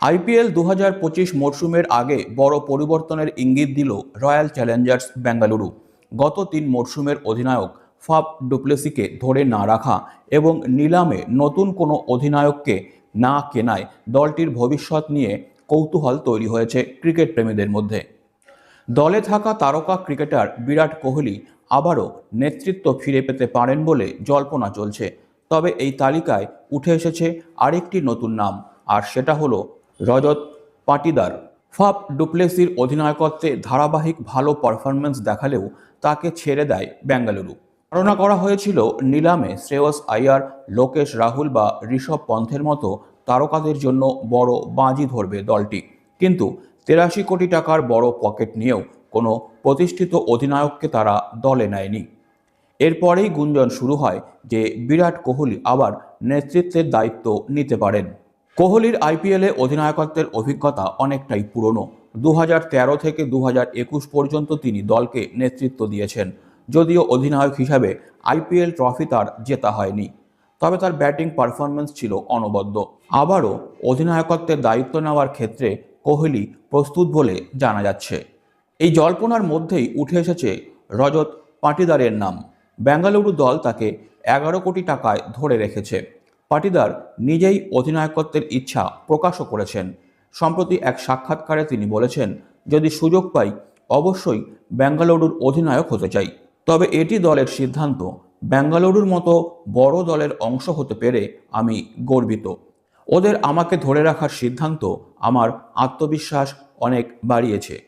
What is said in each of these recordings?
IPL দু হাজার পঁচিশ মরশুমের আগে বড় পরিবর্তনের ইঙ্গিত দিল রয়্যাল চ্যালেঞ্জার্স বেঙ্গালুরু। গত তিন মরশুমের অধিনায়ক ফাফ ডুপ্লেসিকে ধরে না রাখা এবং নিলামে নতুন কোনো অধিনায়ককে না কেনায় দলটির ভবিষ্যৎ নিয়ে কৌতূহল তৈরি হয়েছে ক্রিকেট প্রেমীদের মধ্যে। দলে থাকা তারকা ক্রিকেটার বিরাট কোহলি আবারও নেতৃত্ব ফিরে পেতে পারেন বলে জল্পনা চলছে। তবে এই তালিকায় উঠে এসেছে আরেকটি নতুন নাম, আর সেটা হলো রজত পাটিদার ফাফ ডুপ্লেসির অধিনায়কত্বে ধারাবাহিক ভালো পারফরম্যান্স দেখালেও তাকে ছেড়ে দেয় বেঙ্গালুরু। ধারণা করা হয়েছিল, নিলামে শ্রেয়স আইয়ার লোকেশ রাহুল বা ঋষভ পন্থের মতো তারকাদের জন্য বড় বাজি ধরবে দলটি। কিন্তু তেরাশি কোটি টাকার বড় পকেট নিয়েও কোনো প্রতিষ্ঠিত অধিনায়ককে তারা দলে নেয়নি। এরপরেই গুঞ্জন শুরু হয় যে বিরাট কোহলি আবার নেতৃত্বের দায়িত্ব নিতে পারেন। কোহলির আইপিএলে অধিনায়কত্বের অভিজ্ঞতা অনেকটাই পুরনো। দু হাজার তেরো থেকে দু হাজার একুশ পর্যন্ত তিনি দলকে নেতৃত্ব দিয়েছেন, যদিও অধিনায়ক হিসাবে আইপিএল ট্রফি তার জেতা হয়নি। তবে তার ব্যাটিং পারফরমেন্স ছিল অনবদ্য। আবারও অধিনায়কত্বের দায়িত্ব নেওয়ার ক্ষেত্রে কোহলি প্রস্তুত বলে জানা যাচ্ছে। এই জল্পনার মধ্যেই উঠে এসেছে রজত পাটিদারের নাম। বেঙ্গালুরু দল তাকে এগারো কোটি টাকায় ধরে রেখেছে। পাটিদার নিজেই অধিনায়কত্বের ইচ্ছা প্রকাশও করেছেন। সম্প্রতি এক সাক্ষাৎকারে তিনি বলেছেন, যদি সুযোগ পাই, অবশ্যই বেঙ্গালুরুর অধিনায়ক হতে চাই। তবে এটি দলের সিদ্ধান্ত। বেঙ্গালুরুর মতো বড় দলের অংশ হতে পেরে আমি গর্বিত। ওদের আমাকে ধরে রাখার সিদ্ধান্ত আমার আত্মবিশ্বাস অনেক বাড়িয়েছে।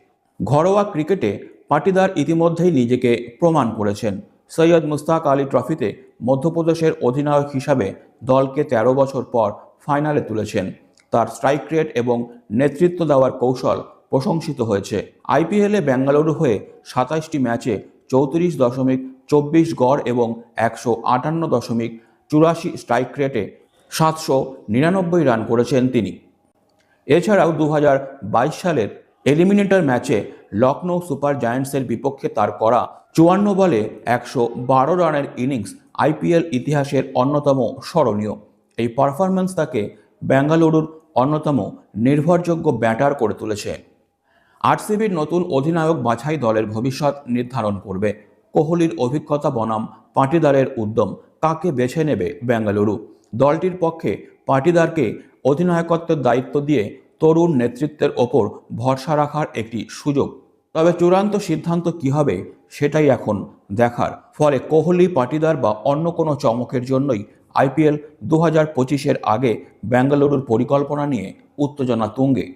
ঘরোয়া ক্রিকেটে পাটিদার ইতিমধ্যেই নিজেকে প্রমাণ করেছেন। সৈয়দ মুস্তাক আলী ট্রফিতে মধ্যপ্রদেশের অধিনায়ক হিসাবে দলকে ১৩ বছর পর ফাইনালে তুলেছেন। তার স্ট্রাইক রেট এবং নেতৃত্ব দেওয়ার কৌশল প্রশংসিত হয়েছে। আইপিএলে বেঙ্গালুরু হয়ে সাতাইশটি ম্যাচে চৌত্রিশ দশমিক চব্বিশ গড় এবং একশো আটান্ন দশমিক চুরাশি স্ট্রাইক রেটে সাতশো নিরানব্বই রান করেছেন তিনি। এছাড়াও দু হাজার বাইশ সালের এলিমিনেটর ম্যাচে লখনৌ সুপার জায়ান্টসের বিপক্ষে তার করা চুয়ান্ন বলে একশো বারো রানের ইনিংস আইপিএল ইতিহাসের অন্যতম স্মরণীয়। এই পারফরম্যান্স তাকে বেঙ্গালুরুর অন্যতম নির্ভরযোগ্য ব্যাটার করে তুলেছে। আরসিবির নতুন অধিনায়ক বাছাই দলের ভবিষ্যৎ নির্ধারণ করবে। কোহলির অভিজ্ঞতা বনাম পাটিদারের উদ্যম কাকে বেছে নেবে বেঙ্গালুরু? দলটির পক্ষে পাটিদারকে অধিনায়কত্বের দায়িত্ব দিয়ে তরুণ নেতৃত্বের ওপর ভরসা রাখার একটি সুযোগ তবে চূড়ান্ত সিদ্ধান্ত কি হবে, সেটাই এখন দেখার। ফলে কোহলি, পাটিদার বা অন্য কোনো চমকের জন্যই আইপিএল দু হাজার পঁচিশের আগে বেঙ্গালুরুর পরিকল্পনা নিয়ে উত্তেজনা তুঙ্গে।